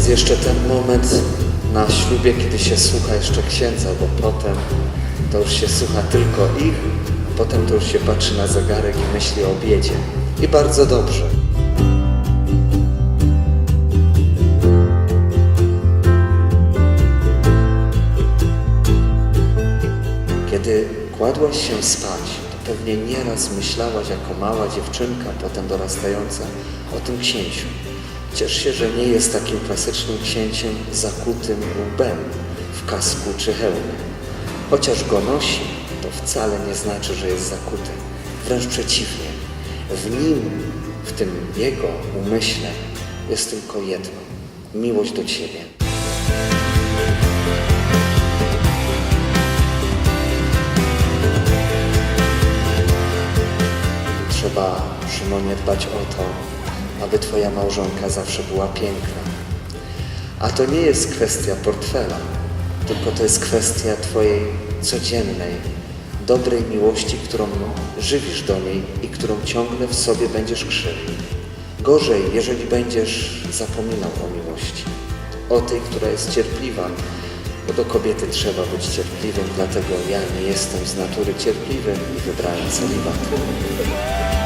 Jest jeszcze ten moment na ślubie, kiedy się słucha jeszcze księdza, bo potem to już się słucha tylko ich, a potem to już się patrzy na zegarek i myśli o obiedzie. I bardzo dobrze. Kiedy kładłaś się spać, to pewnie nieraz myślałaś jako mała dziewczynka, potem dorastająca, o tym księciu. Ciesz się, że nie jest takim klasycznym księciem zakutym łbem w kasku czy hełmie. Chociaż go nosi, to wcale nie znaczy, że jest zakuty. Wręcz przeciwnie. W nim, w tym jego umyśle jest tylko jedno. Miłość do Ciebie. Trzeba, Szymonie, dbać o to, aby Twoja małżonka zawsze była piękna. A to nie jest kwestia portfela, tylko to jest kwestia Twojej codziennej, dobrej miłości, którą żywisz do niej i którą ciągle w sobie będziesz krzywił. Gorzej, jeżeli będziesz zapominał o miłości, o tej, która jest cierpliwa, bo do kobiety trzeba być cierpliwym, dlatego ja nie jestem z natury cierpliwy i wybrałem celibat.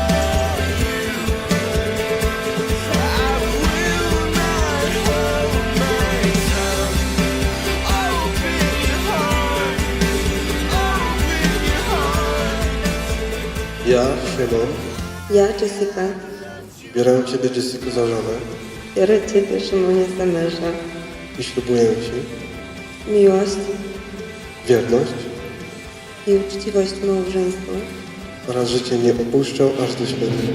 Ja, Szymon, Ja, Jessica, biorę Ciebie, Jessica, za żonę. Biorę Ciebie, Szymonie, za męża. i ślubuję Ci. Miłość. Wierność. I uczciwość małżeństwa. Oraz życie nie opuszczą aż do śmierci.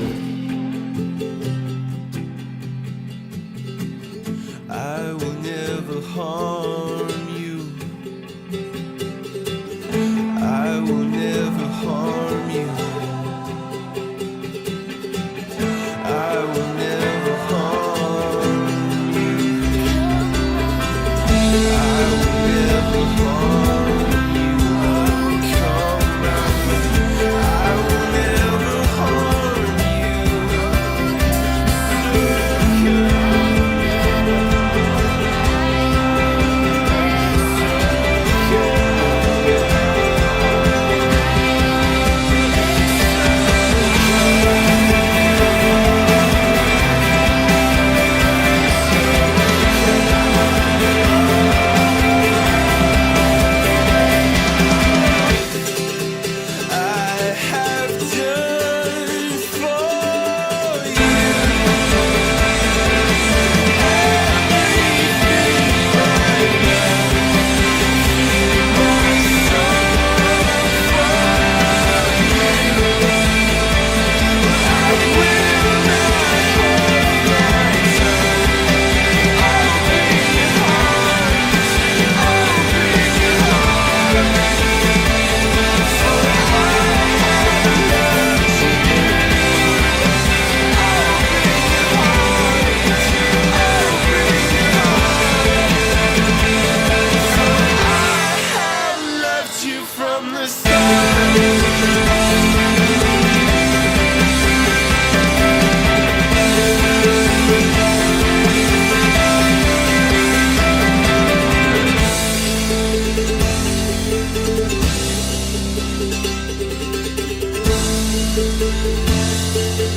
Música